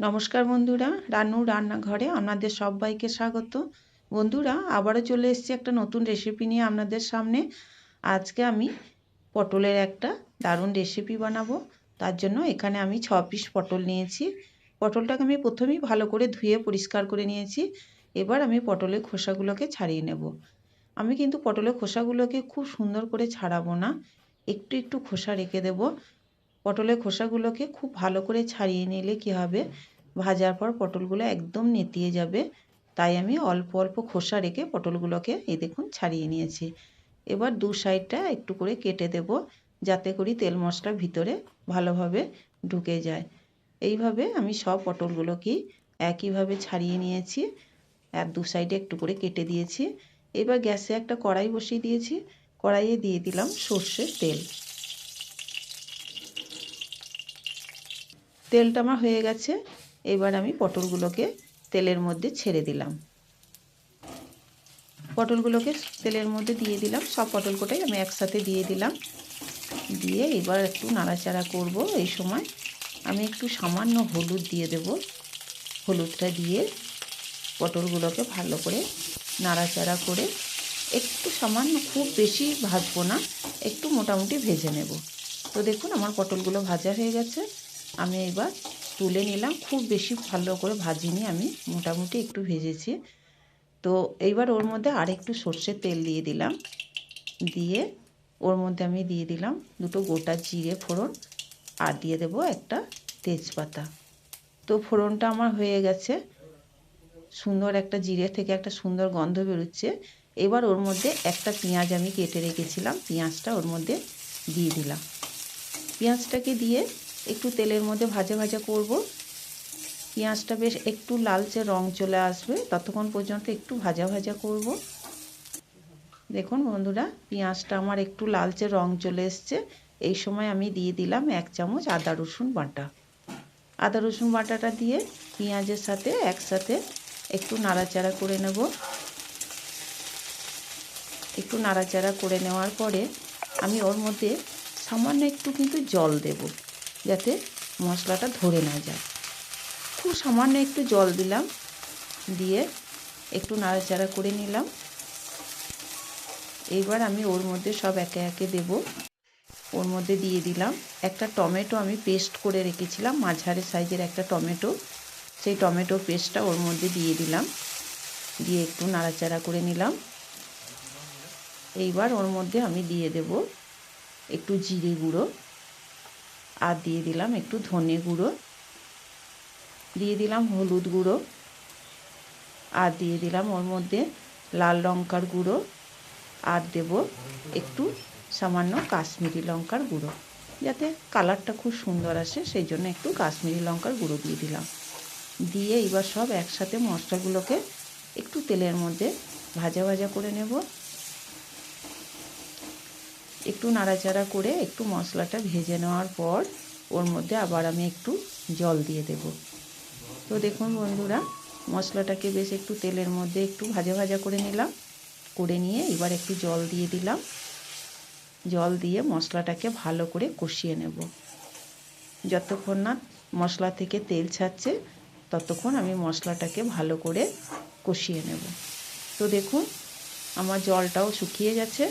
নমস্কার বন্ধুরা রানু রান্নাঘরে আপনাদের সবাইকে স্বাগত। বন্ধুরা, আবারও চলে এসেছি একটা নতুন রেসিপি নিয়ে আপনাদের সামনে। আজকে আমি পটলের একটা দারুণ রেসিপি বানাবো। তার জন্য এখানে আমি ছ পিস পটল নিয়েছি। পটলটাকে আমি প্রথমেই ভালো করে ধুয়ে পরিষ্কার করে নিয়েছি। এবার আমি পটলের খোসাগুলোকে ছাড়িয়ে নেব। আমি কিন্তু পটলের খোসাগুলোকে খুব সুন্দর করে ছাড়াবো না। একটু একটু খোসা রেখে দেবো। পটলের খোসাগুলোকে খুব ভালো করে ছাড়িয়ে নিলে কি হবে? ভাজার পর পটলগুলো একদম নেতিয়ে যাবে। তাই আমি অল্প অল্প খোসা রেখে পটলগুলোকে এই দেখুন ছাড়িয়ে নিয়েছি। এবার দু সাইডটা একটু করে কেটে দেব যাতে করি তেল মশলা ভিতরে ভালোভাবে ঢুকে যায়। এইভাবে আমি সব পটলগুলোকেই একইভাবে ছাড়িয়ে নিয়েছি আর দু সাইডে একটু করে কেটে দিয়েছি। এবার গ্যাসে একটা কড়াই বসিয়ে দিয়েছি। কড়াইয়ে দিয়ে দিলাম সর্ষের তেল। তেলটা আমার হয়ে গেছে। এবার আমি পটলগুলোকে তেলের মধ্যে ছেড়ে দিলাম। পটলগুলোকে তেলের মধ্যে দিয়ে দিলাম। সব পটল কোটাই আমি একসাথে দিয়ে দিলাম। দিয়ে এবার একটু নাড়াচাড়া করব। এই সময় আমি একটু সামান্য হলুদ দিয়ে দেব। হলুদটা দিয়ে পটলগুলোকে ভালো করে নাড়াচাড়া করে একটু সামান্য খুব বেশি ভাজবো না, একটু মোটামুটি ভেজে নেব। তো দেখুন, আমার পটলগুলো ভাজা হয়ে গেছে। আমি এবার তুলে নিলাম। খুব বেশি ভালো করে ভাজিনি আমি, মোটামুটি একটু ভেজেছি। তো এইবার ওর মধ্যে আর একটু সর্ষের তেল দিয়ে দিলাম। দিয়ে ওর মধ্যে আমি দিয়ে দিলাম দুটো গোটা জিরে ফোড়ন আর দিয়ে দেব একটা তেজপাতা। তো ফোড়নটা আমার হয়ে গেছে। সুন্দর একটা জিরে থেকে একটা সুন্দর গন্ধ বেরোচ্ছে। এবার ওর মধ্যে একটা পেঁয়াজ আমি কেটে রেখেছিলাম। পেঁয়াজটা ওর মধ্যে দিয়ে দিলাম। পেঁয়াজটাকে দিয়ে একটু তেলের মধ্যে ভাজা ভাজা করব। পেঁয়াজটা বেশ একটু লালচে রং চলে আসবে, ততক্ষণ পর্যন্ত একটু ভাজা ভাজা করব। দেখুন বন্ধুরা, পেঁয়াজটা আমার একটু লালচে রং চলে এসছে। এই সময় আমি দিয়ে দিলাম এক চামচ আদা রসুন বাটা। আদা রসুন বাটাটা দিয়ে পেঁয়াজের সাথে একসাথে একটু নাড়াচাড়া করে নেব। একটু নাড়াচাড়া করে নেওয়ার পরে আমি ওর মধ্যে সামান্য একটু কিন্তু জল দেব। যাতে মশলাটা ধরে না যায়। খুব সামান্য একটু জল দিলাম, দিয়ে একটু নাড়াচাড়া করে নিলাম। এইবার আমি ওর মধ্যে সব একে একে দেব। ওর মধ্যে দিয়ে দিলাম একটা টমেটো, আমি পেস্ট করে রেখেছিলাম, মাঝারি সাইজের একটা টমেটো। সেই টমেটো পেস্টটা ওর মধ্যে দিয়ে দিলাম, দিয়ে একটু নাড়াচাড়া করে নিলাম। এইবার ওর মধ্যে আমি দিয়ে দেব একটু জিরে গুঁড়ো। আর দিয়ে দিলাম একটু ধনে গুঁড়ো। দিয়ে দিলাম হলুদ গুঁড়ো। আর দিয়ে দিলাম ওর মধ্যে লাল লঙ্কার গুঁড়ো। আর দেব একটু সামান্য কাশ্মীরি লঙ্কার গুঁড়ো। যাতে কালারটা খুব সুন্দর আসে, সেই জন্য একটু কাশ্মীরি লঙ্কার গুঁড়ো দিয়ে দিলাম। দিয়ে এবার সব একসাথে মশলাগুলোকে একটু তেলের মধ্যে ভাজা ভাজা করে নেব। একটু নাড়াচাড়া করে একটু মশলাটা ভেজে নেওয়ার পর ওর মধ্যে আবার আমি একটু জল দিয়ে দেব। তো দেখুন বন্ধুরা, মশলাটাকে বেশ একটু তেলের মধ্যে একটু ভাজা ভাজা করে নিলাম। করে নিয়ে এবার একটু জল দিয়ে দিলাম। জল দিয়ে মশলাটাকে ভালো করে কষিয়ে নেব। যতক্ষণ না মশলা থেকে তেল ছাড়ছে, ততক্ষণ আমি মশলাটাকে ভালো করে কষিয়ে নেব। তো দেখুন, আমার জলটাও শুকিয়ে গেছে।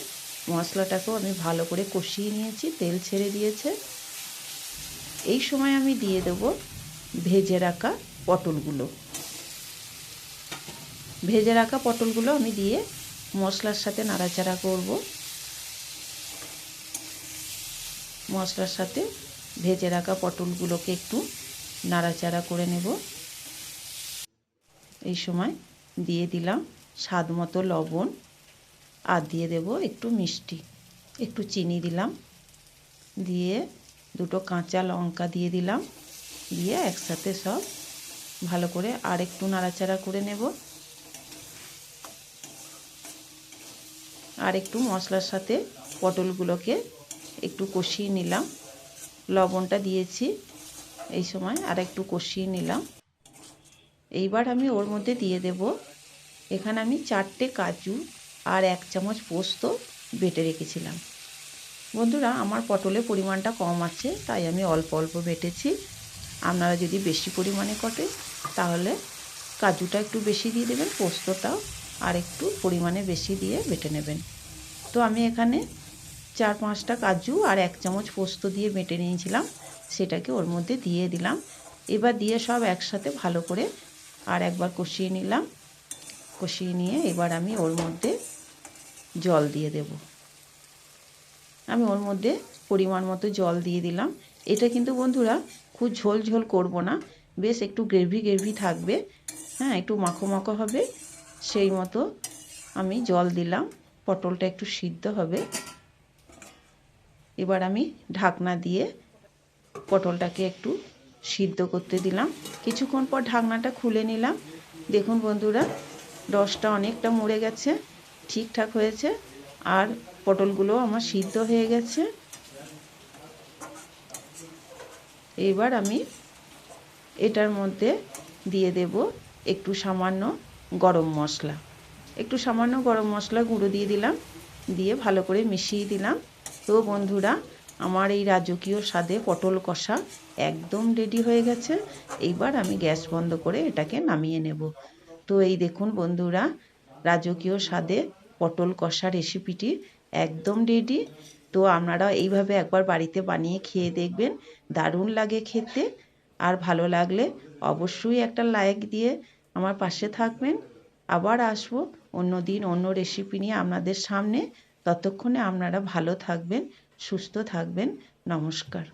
মশলাটাকেও আমি ভালো করে কষিয়ে নিয়েছি, তেল ছেড়ে দিয়েছে। এই সময় আমি দিয়ে দেব ভেজে রাখা পটলগুলো। ভেজে রাখা পটলগুলো আমি দিয়ে মশলার সাথে নাড়াচাড়া করব। মশলার সাথে ভেজে রাখা পটলগুলোকে একটু নাড়াচাড়া করে নেব। এই সময় দিয়ে দিলাম স্বাদ মতো লবণ। আর দিয়ে দেব একটু মিষ্টি। একটু চিনি দিলাম। দিয়ে দুটো কাঁচা লঙ্কা দিয়ে দিলাম। দিয়ে একসাথে সব ভালো করে আর একটু নাড়াচাড়া করে নেব। আর একটু মশলার সাথে পটলগুলোকে একটু কষিয়ে নিলাম। লবণটা দিয়েছি এই সময় আর একটু কষিয়ে নিলাম। এইবার আমি ওর মধ্যে দিয়ে দেব। এখানে আমি চারটে কাজু আর এক চামচ পোস্ত বেটে রেখেছিলাম। বন্ধুরা, আমার পটলের পরিমাণটা কম আছে, তাই আমি অল্প অল্প বেটেছি। আপনারা যদি বেশি পরিমাণে কটে, তাহলে কাজুটা একটু বেশি দিয়ে দেবেন, পোস্তটাও আর একটু পরিমাণে বেশি দিয়ে বেটে নেবেন। তো আমি এখানে চার পাঁচটা কাজু আর এক চামচ পোস্ত দিয়ে বেটে নিয়েছিলাম, সেটাকে ওর মধ্যে দিয়ে দিলাম। এবার দিয়ে সব একসাথে ভালো করে আর একবার কষিয়ে নিলাম। কষিয়ে নিয়ে এবার আমি ওর মধ্যে জল দিয়ে দেব। আমি ওর মধ্যে পরিমাণ মতো জল দিয়ে দিলাম। এটা কিন্তু বন্ধুরা খুব ঝোল ঝোল করব না। বেশ একটু গ্রেভি গ্রেভি থাকবে। হ্যাঁ একটু মাখো মাখো হবে। সেই মতো আমি জল দিলাম। পটলটা একটু সিদ্ধ হবে। এবার আমি ঢাকনা দিয়ে পটলটাকে একটু সিদ্ধ করতে দিলাম। কিছুক্ষণ পর ঢাকনাটা খুলে নিলাম। দেখুন বন্ধুরা রসটা অনেকটা মরে গেছে, ঠিকঠাক হয়েছে, আর পটলগুলো আমার সিদ্ধ হয়ে গেছে। এবার আমি এটার মধ্যে দিয়ে দেব একটু সামান্য গরম মশলা। একটু সামান্য গরম মশলা গুঁড়ো দিয়ে দিলাম, দিয়ে ভালো করে মিশিয়ে দিলাম। তো বন্ধুরা, আমার এই রাজকীয় স্বাদে পটল কষা একদম রেডি হয়ে গেছে। এইবার আমি গ্যাস বন্ধ করে এটাকে নামিয়ে নেব। তো এই দেখুন বন্ধুরা, রাজকীয় স্বাদে পটল কষা রেসিপিটি একদম রেডি তো আপনারা এইভাবে একবার বাড়িতে বানিয়ে খেয়ে দেখবেন, দারুণ লাগে খেতে। আর ভালো লাগলে অবশ্যই একটা লাইক দিয়ে আমার পাশে থাকবেন। আবার আসব অন্য দিন অন্য রেসিপি নিয়ে আপনাদের সামনে। ততক্ষণে আপনারা ভালো থাকবেন, সুস্থ থাকবেন। নমস্কার।